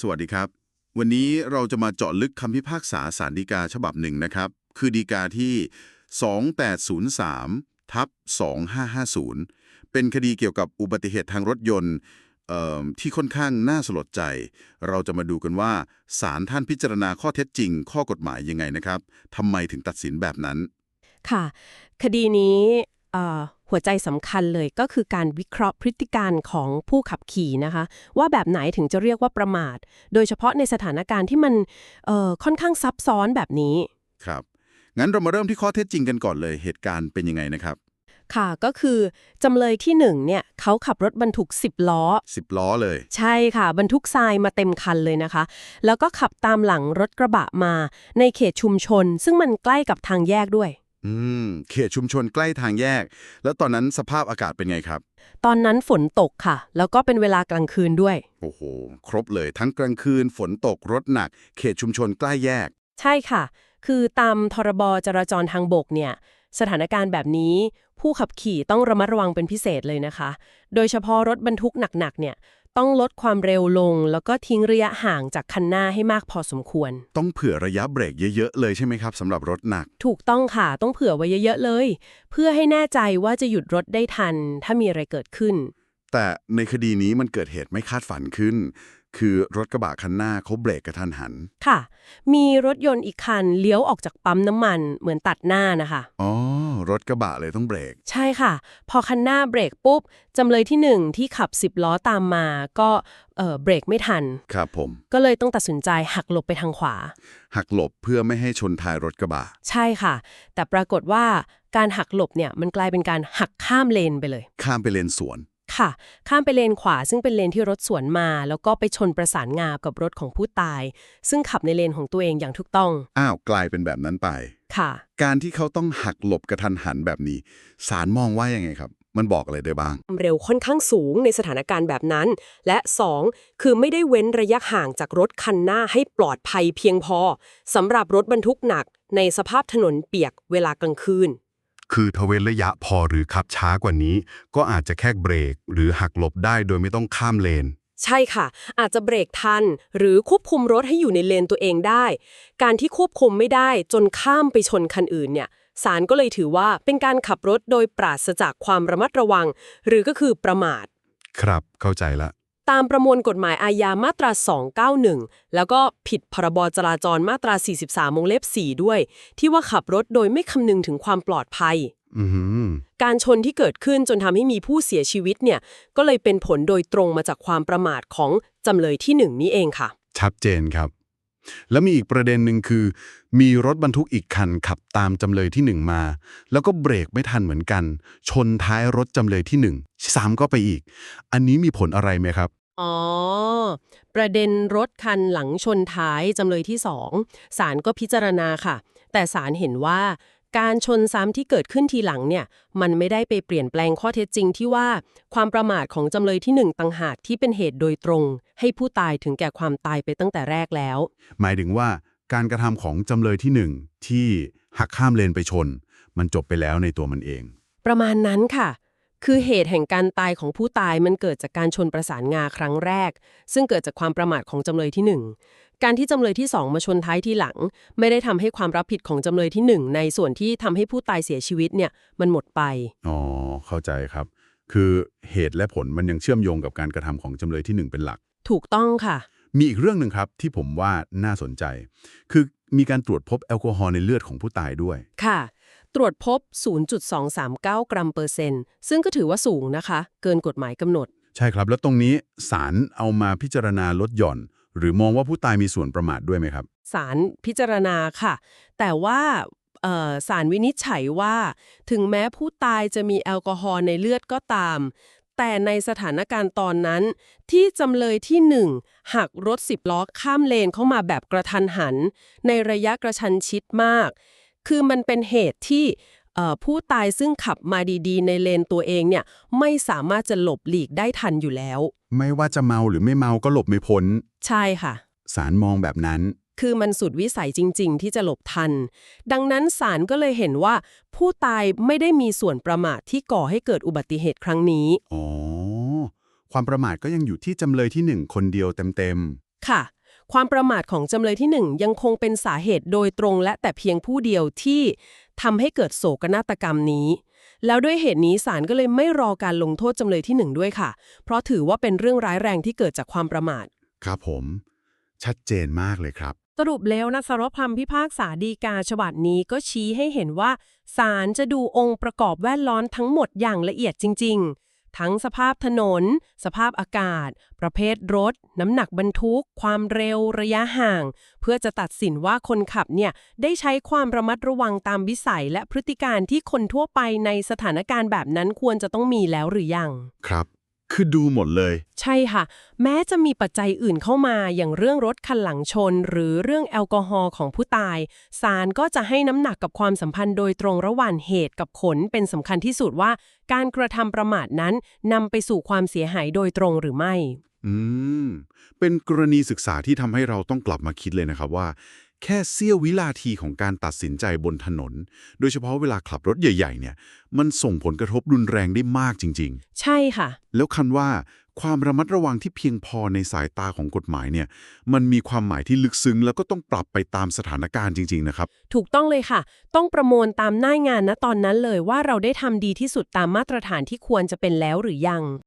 สวัสดีครับ วันนี้เราจะมาเจาะลึกคำพิพากษาสารดีกาฉบับหนึ่งนะครับ คือดีกาที่ 2803ทับ2550 เป็นคดีเกี่ยวกับอุบัติเหตุทางรถยนต์เอิ่มที่ค่อนข้างน่าสลดใจ เราจะมาดูกันว่าศาลท่านพิจารณาข้อเท็จจริง ข้อกฎหมายยังไงนะครับทำไมถึงตัดสินแบบนั้น ค่ะ คดีนี้เอ่อ หัวใจสำคัญเลยก็คือการวิเคราะห์พฤติการของผู้ขับขี่นะคะ ว่าแบบไหนถึงจะเรียกว่าประมาท โดยเฉพาะในสถานการณ์ที่มันเอ่อค่อนข้างซับซ้อนแบบนี้ ครับ งั้นเรามาเริ่มที่ข้อเท็จจริงกันก่อนเลยเหตุการณ์เป็นยังไงนะครับค่ะก็คือจำเลยที่หนึ่งเนี่ยเขาขับรถบรรทุก 10 ล้อ 10 ล้อเลย ใช่ค่ะ บรรทุกทรายมาเต็มคันเลยนะคะ แล้วก็ขับตามหลังรถกระบะมาในเขตชุมชน ซึ่งมันใกล้กับทางแยกด้วย อืม เขตชุมชนใกล้ทางแยก แล้วตอนนั้นสภาพอากาศเป็นไงครับ ตอนนั้นฝนตกค่ะ แล้วก็เป็นเวลากลางคืนด้วย โอ้โห ครบเลยทั้งกลางคืน ฝนตกรถหนัก เขตชุมชนใกล้แยก ใช่ค่ะ คือตามทรบจราจรทางบกเนี่ย สถานการณ์แบบนี้ ผู้ขับขี่ต้องระมัดระวังเป็นพิเศษเลยนะคะ โดยเฉพาะรถบรรทุกหนักๆเนี่ย ต้องลดความเร็วลง แล้วก็ทิ้งระยะห่างจากคันหน้าให้มากพอสมควร ต้องเผื่อระยะเบรกเยอะๆเลยใช่ไหมครับสำหรับรถหนัก ถูกต้องค่ะ ต้องเผื่อไว้เยอะๆเลย เพื่อให้แน่ใจว่าจะหยุดรถได้ทัน ถ้ามีอะไรเกิดขึ้น แต่ในคดีนี้มันเกิดเหตุไม่คาดฝันขึ้น คือรถกระบะคันหน้าเขาเบรกกระทันหัน ค่ะ มีรถยนต์อีกคันเลี้ยวออกจากปั๊มน้ำมันเหมือนตัดหน้านะคะ อ๋อ รถกระบะเลยต้องเบรก ใช่ค่ะ พอคันหน้าเบรกปุ๊บจำเลยที่หนึ่งที่ขับ10ล้อตามมา ก็เอ่อเบรกไม่ทัน ครับผม ก็เลยต้องตัดสินใจหักหลบไปทางขวา หักหลบเพื่อไม่ให้ชนท้ายรถกระบะ ใช่ค่ะ แต่ปรากฏว่าการหักหลบเนี่ยมันกลายเป็นการหักข้ามเลนไปเลย ข้ามไปเลนสวน ค่ะ ข้ามไปเลนขวาซึ่งเป็นเลนที่รถสวนมา แล้วก็ไปชนประสานงากับรถของผู้ตาย ซึ่งขับในเลนของตัวเองอย่างถูกต้อง อ้าวกลายเป็นแบบนั้นไปค่ะ การที่เขาต้องหักหลบกระทันหันแบบนี้ศาลมองว่ายังไงครับ มันบอกอะไรได้บ้างเร็วค่อนข้างสูงในสถานการณ์แบบนั้น และ 2 คือไม่ได้เว้นระยะห่างจากรถคันหน้าให้ปลอดภัยเพียงพอสำหรับรถบรรทุกหนักในสภาพถนนเปียกเวลากลางคืน คือทเวนระยะพอหรือขับช้ากว่านี้ ก็อาจจะแค่เบรก หรือหักหลบได้โดยไม่ต้องข้ามเลน ใช่ค่ะ อาจจะเบรกทัน หรือควบคุมรถให้อยู่ในเลนตัวเองได้ การที่ควบคุมไม่ได้จนข้ามไปชนคันอื่นเนี่ยศาลก็เลยถือว่าเป็นการขับรถโดยปราศจากความระมัดระวัง หรือก็คือประมาท ครับเข้าใจละ ตามประมวลกฎหมายอาญามาตรา 291 แล้วก็ผิดพรบจราจรมาตรา 43วงเล็บ 4 ด้วย ที่ว่าขับรถโดยไม่คำนึงถึงความปลอดภัยอือหือการชนที่เกิดขึ้นจนทำให้มีผู้เสียชีวิตเนี่ย ก็เลยเป็นผลโดยตรงมาจากความประมาทของจำเลยที่หนึ่งนี้เองค่ะ ชัดเจนครับ แล้วมีอีกประเด็นหนึ่งคือ มีรถบรรทุกอีกคันขับตามจำเลยที่หนึ่งมา แล้วก็เบรกไม่ทันเหมือนกัน ชนท้ายรถจำเลยที่หนึ่งซ้ำก็ไปอีก อันนี้มีผลอะไรไหมครับ อ๋อ ประเด็นรถคันหลังชนท้ายจำเลยที่สองศาลก็พิจารณาค่ะ แต่ศาลเห็นว่าการชนซ้ำที่เกิดขึ้นทีหลังเนี่ย มันไม่ได้ไปเปลี่ยนแปลงข้อเท็จจริงที่ว่าความประมาทของจำเลยที่หนึ่งต่างหากที่เป็นเหตุโดยตรง ให้ผู้ตายถึงแก่ความตายไปตั้งแต่แรกแล้ว หมายถึงว่าการกระทำของจำเลยที่หนึ่งที่หักข้ามเลนไปชน มันจบไปแล้วในตัวมันเอง ประมาณนั้นค่ะ คือเหตุแห่งการตายของผู้ตายมันเกิดจากการชนประสานงาครั้งแรก ซึ่งเกิดจากความประมาทของจำเลยที่หนึ่งการที่จำเลยที่สองมาชนท้ายที่หลัง ไม่ได้ทำให้ความรับผิดของจำเลยที่หนึ่งในส่วนที่ทำให้ผู้ตายเสียชีวิตเนี่ยมันหมดไป อ๋อ เข้าใจครับ คือเหตุและผลมันยังเชื่อมโยงกับการกระทำของจำเลยที่หนึ่งเป็นหลัก ถูกต้องค่ะ มีอีกเรื่องหนึ่งครับที่ผมว่าน่าสนใจ คือมีการตรวจพบแอลกอฮอล์ในเลือดของผู้ตายด้วย ค่ะ ตรวจพบ 0.239 กรัมเปอร์เซ็นต์ ซึ่งก็ถือว่าสูงนะคะ เกินกฎหมายกำหนด ใช่ครับ แล้วตรงนี้ศาลเอามาพิจารณาลดหย่อน หรือมองว่าผู้ตายมีส่วนประมาทด้วยไหมครับศาลพิจารณาค่ะ แต่ว่าเอ่อศาลวินิจฉัยว่า ถึงแม้ผู้ตายจะมีแอลกอฮอล์ในเลือดก็ตาม แต่ในสถานการณ์ตอนนั้น ที่จำเลยที่หนึ่งหักรถสิบล้อข้ามเลนเข้ามาแบบกระทันหัน ในระยะกระชันชิดมาก คือมันเป็นเหตุที่เอ่อผู้ตายซึ่งขับมาดีๆ ในเลนตัวเองเนี่ยไม่สามารถจะหลบหลีกได้ทันอยู่แล้ว ไม่ว่าจะเมาหรือไม่เมาก็หลบไม่พ้น ใช่ค่ะศาลมองแบบนั้น คือมันสุดวิสัยจริง ๆ ที่จะหลบทัน ดังนั้นศาลก็เลยเห็นว่า ผู้ตายไม่ได้มีส่วนประมาทที่ก่อให้เกิดอุบัติเหตุครั้งนี้ อ๋อ ความประมาทก็ยังอยู่ที่จำเลยที่หนึ่งคนเดียวเต็มค่ะ ความประมาทของจำเลยที่หนึ่งยังคงเป็นสาเหตุโดยตรงและแต่เพียงผู้เดียวที่ทำให้เกิดโศกนาฏกรรมนี้ แล้วด้วยเหตุนี้ศาลก็เลยไม่รอการลงโทษจำเลยที่หนึ่งด้วยค่ะ เพราะถือว่าเป็นเรื่องร้ายแรงที่เกิดจากความประมาท ครับผม ชัดเจนมากเลยครับ สรุปแล้วนะสารพรรมพิพากษาดีกาฉบับนี้ก็ชี้ให้เห็นว่าศาลจะดูองค์ประกอบแวดล้อมทั้งหมดอย่างละเอียดจริง ๆ ทั้งสภาพถนน สภาพอากาศ ประเภทรถ น้ำหนักบรรทุก ความเร็ว ระยะห่าง เพื่อจะตัดสินว่าคนขับเนี่ย ได้ใช้ความระมัดระวังตามวิสัย และพฤติการที่คนทั่วไปในสถานการณ์แบบนั้นควรจะต้องมีแล้วหรือยัง ครับ คือดูหมดเลย ใช่ค่ะ แม้จะมีปัจจัยอื่นเข้ามาอย่างเรื่องรถคันหลังชน หรือเรื่องแอลกอฮอล์ของผู้ตายศาลก็จะให้น้ำหนักกับความสัมพันธ์โดยตรงระหว่างเหตุกับผลเป็นสำคัญที่สุดว่า การกระทำประมาทนั้นนำไปสู่ความเสียหายโดยตรงหรือไม่ อืม เป็นกรณีศึกษาที่ทำให้เราต้องกลับมาคิดเลยนะครับว่า แค่เสี้ยววินาทีของการตัดสินใจบนถนน โดยเฉพาะเวลาขับรถใหญ่ๆ เนี่ย มันส่งผลกระทบรุนแรงได้มากจริงใช่ค่ะๆแล้วคันว่าความระมัดระวังที่เพียงพอในสายตาของกฎหมายเนี่ย มันมีความหมายที่ลึกซึ้ง แล้วก็ต้องปรับไปตามสถานการณ์จริง ๆ นะครับ ถูกต้องเลยค่ะ ต้องประมวลตามหน้างานณตอนนั้นเลยว่าเราได้ทำดีที่สุดตามมาตรฐานที่ควรจะเป็นแล้วหรือยัง